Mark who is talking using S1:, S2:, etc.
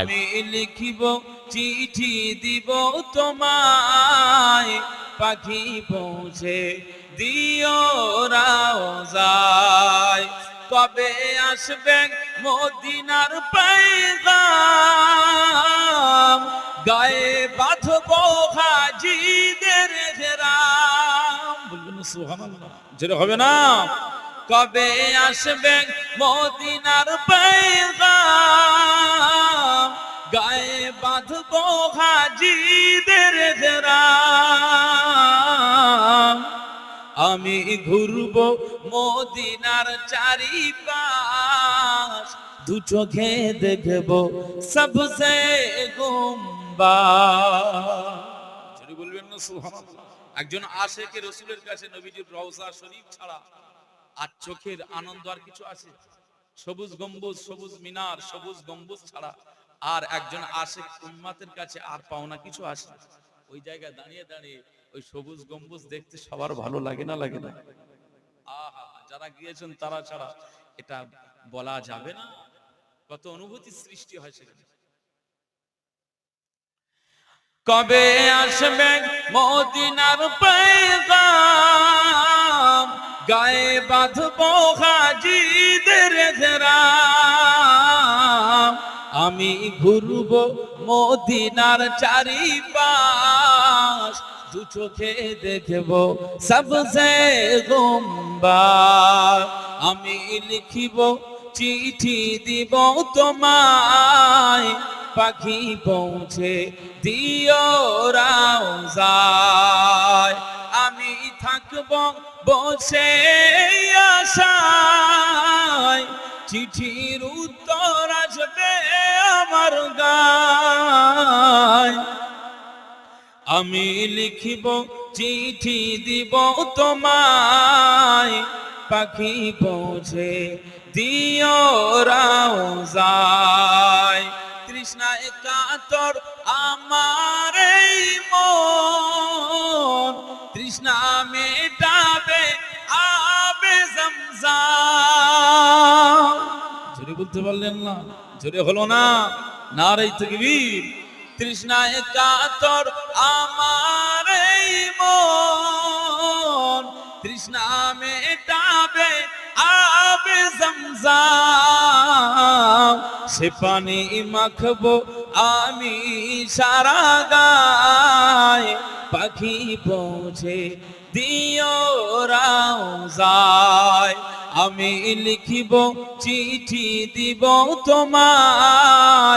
S1: আমি লিখিব চিঠি দিব তোমায়। পাখি পৌঁছে দিও রাও যায়। কবে আসবে মদিনার পাইগাম গায়ে বাঁধব হাজিদের সুবহানাল্লাহ। যেটা হবে না? কবে আসবে মদিনার পেগাম ঘুরব মদিনার চারিপাশ। দু চোখে দেখব সবসে গুম্বা বলবেন না একজন রসুলের কাছে নবীজির রওজা শরীফ ছাড়া আর চোখের আনন্দ আর কিছু আছে? সবুজ গম্বুজ, সবুজ মিনার, সবুজ গম্বুজ ছাড়া আর একজন আশেক উম্মাতের কাছে আর পাওনা কিছু আছে? ওই জায়গায় দাঁড়িয়ে দাঁড়িয়ে ওই সবুজ গম্বুজ দেখতে সবার ভালো লাগে না লাগে না? আহা, যারা গিয়েছেন তারা ছাড়া এটা বলা যাবে না। কত অনুভূতি সৃষ্টি হয় সেখানে। কবে আসবে মদিনার পেগাম? গায়ে বাঁধবো হাজিদের ঘেরাম। আমি ঘুরব মদিনার চারিপাশ। দু চোখে দেখব সবসে গুম্বা আমি লিখিব, চিঠি দিব তোমায়। পাখি পৌঁছে দিও রাউজায় আমি থাকব বসে আশায়। চিঠির উত্তর আসবে আমার গায়। আমি লিখিব, চিঠি দিব তোমায়। পাখি পৌঁছে দিও রাউজায়। তৃষ্ণায় কাতর আমার মন। তৃষ্ণা মেটাবে বলতে পারলেন না। জোরে হলো না। নারাই তকবীর। তৃষ্ণায় কাতর আমার মন। তৃষ্ণা মেটাবে আবে জমজাম। সে পানি মাখবো আমি সারা গায়। পাখি পৌঁছে দিও রাউজায়। আমি লিখিব চিঠি দিব তোমায়।